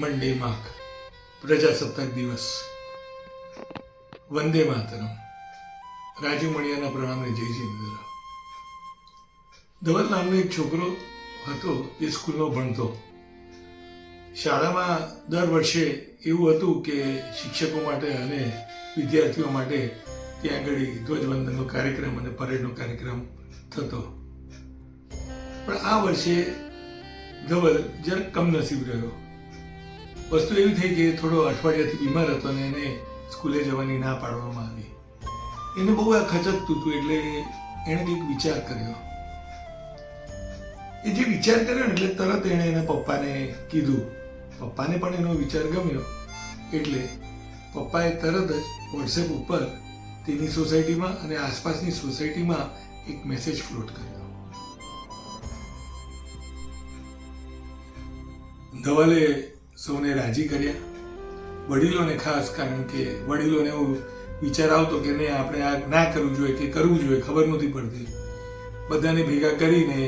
મંડે mark પ્રજાસત્તાક દિવસ. વંદે માતરમ. રાજુ મણિયાના પ્રણામે જય જિંદરા ધવલ નામનો એક છોકરો હતો, એ સ્કૂલમાં ભણતો. શાળામાં દર વર્ષે એવું હતું કે શિક્ષકો માટે અને વિદ્યાર્થીઓ માટે ત્યાં આગળ ધ્વજવંદનનો કાર્યક્રમ અને પરેડનો કાર્યક્રમ થતો. પણ આ વર્ષે ધવલ જરાક કમનસીબ રહ્યો. વસ્તુ એવી થઈ કે થોડો અઠવાડિયાથી બીમાર હતો અને એને સ્કૂલે જવાની ના પાડવામાં આવી. એને બહુ આ ખચકતું હતું એટલે એણે કંઈક વિચાર કર્યો. એ જે વિચાર કર્યો ને એટલે તરત એણે એના પપ્પાને કીધું. પપ્પાને પણ એનો વિચાર ગમ્યો. એટલે પપ્પાએ તરત જ વોટ્સએપ ઉપર તેની સોસાયટીમાં અને આસપાસની સોસાયટીમાં એક મેસેજ ફ્લોટ કર્યો. ધવલે સૌને રાજી કર્યા. વડીલોને ખાસ કારણ કે વડીલોને એવું વિચાર આવતો કે નહીં, આપણે આ ના કરવું જોઈએ કે કરવું જોઈએ, ખબર નહોતી પડતી. બધાને ભેગા કરીને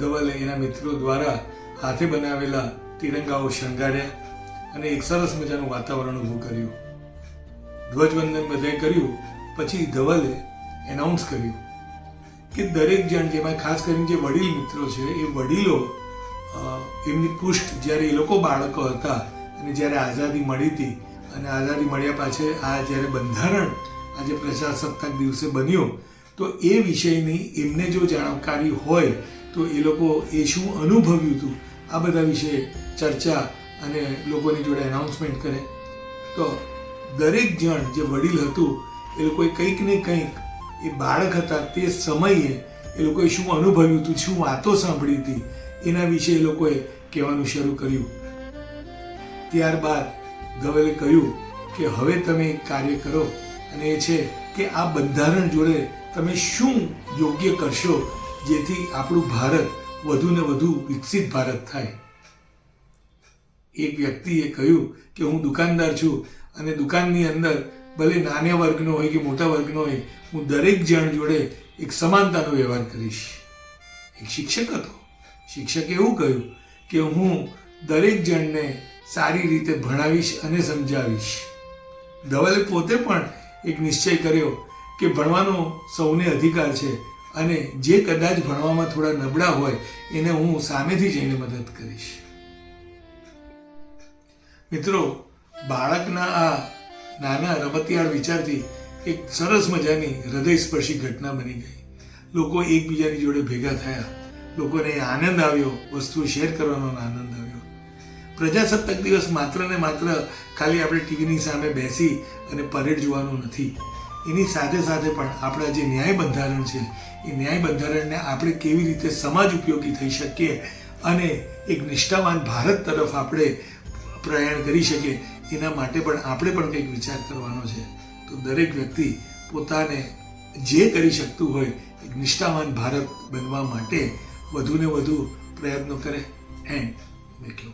ધવલે એના મિત્રો દ્વારા હાથે બનાવેલા તિરંગાઓ શણગાર્યા અને એક સરસ મજાનું વાતાવરણ ઊભું કર્યું. ધ્વજવંદન બધાએ કર્યું, પછી ધવલે એનાઉન્સ કર્યું. કે દરેક જણ જેમાં ખાસ કરીને જે વડીલ મિત્રો છે, એ વડીલો એમની પુષ્ટ જ્યારે એ લોકો બાળકો હતા અને જ્યારે આઝાદી મળી હતી અને આઝાદી મળ્યા પાછળ આ જ્યારે બંધારણ આજે પ્રજાસત્તાક દિવસે બન્યો, તો એ વિષયની એમને જો જાણકારી હોય, તો એ લોકો એ શું અનુભવ્યું હતું? આ બધા વિશે ચર્ચા અને લોકોની જોડે એનાઉન્સમેન્ટ કરે. તો દરેક જણ જે વડીલ હતું, એ લોકોએ કંઈક ને કંઈક, એ બાળક હતા તે સમયે એ લોકોએ શું અનુભવ્યું હતું, શું વાતો સાંભળી હતી એના વિશે એ લોકોએ કહેવાનું શરૂ કર્યું. ત્યારબાદ ધવલે કહ્યું કે હવે તમે એક કાર્ય કરો અને એ છે કે આ બંધારણ જોડે તમે શું યોગ્ય કરશો જેથી આપણું ભારત વધુ ને વધુ વિકસિત ભારત થાય. એક વ્યક્તિએ કહ્યું કે હું દુકાનદાર છું અને દુકાનની અંદર ભલે નાના વર્ગનો હોય કે મોટા વર્ગનો હોય, હું દરેક જણ જોડે એક સમાનતાનો વ્યવહાર કરીશ. એક શિક્ષક હતો. શિક્ષકે એવું કહ્યું કે હું દરેક જણને સારી રીતે ભણાવીશ અને સમજાવીશ. ધવલે પોતે પણ એક નિશ્ચય કર્યો કે ભણવાનો સૌને અધિકાર છે અને જે કદાચ ભણવામાં થોડા નબળા હોય એને હું સામેથી જઈને મદદ કરીશ. મિત્રો, બાળકના આ નાના રમતિયાળ વિચારથી એક સરસ મજાની હૃદયસ્પર્શી ઘટના બની ગઈ. લોકો એકબીજાની જોડે ભેગા થયા. લોકોને આનંદ આવ્યો, વસ્તુઓ શેર કરવાનો આનંદ આવ્યો. પ્રજાસત્તાક દિવસ માત્ર ને માત્ર ખાલી આપણે ટીવીની સામે બેસી અને પરેડ જોવાનું નથી. એની સાથે સાથે પણ આપણા જે ન્યાય બંધારણ છે, એ ન્યાય બંધારણને આપણે કેવી રીતે સમાજ ઉપયોગી થઈ શકીએ અને એક નિષ્ઠાવાન ભારત તરફ આપણે પ્રયાણ કરી શકીએ, એના માટે પણ આપણે પણ કંઈક વિચાર કરવાનો છે. તો દરેક વ્યક્તિ પોતાને જે કરી શકતું હોય, એક નિષ્ઠાવાન ભારત બનવા માટે વધુને વધુ પ્રયત્નો કરે. And make you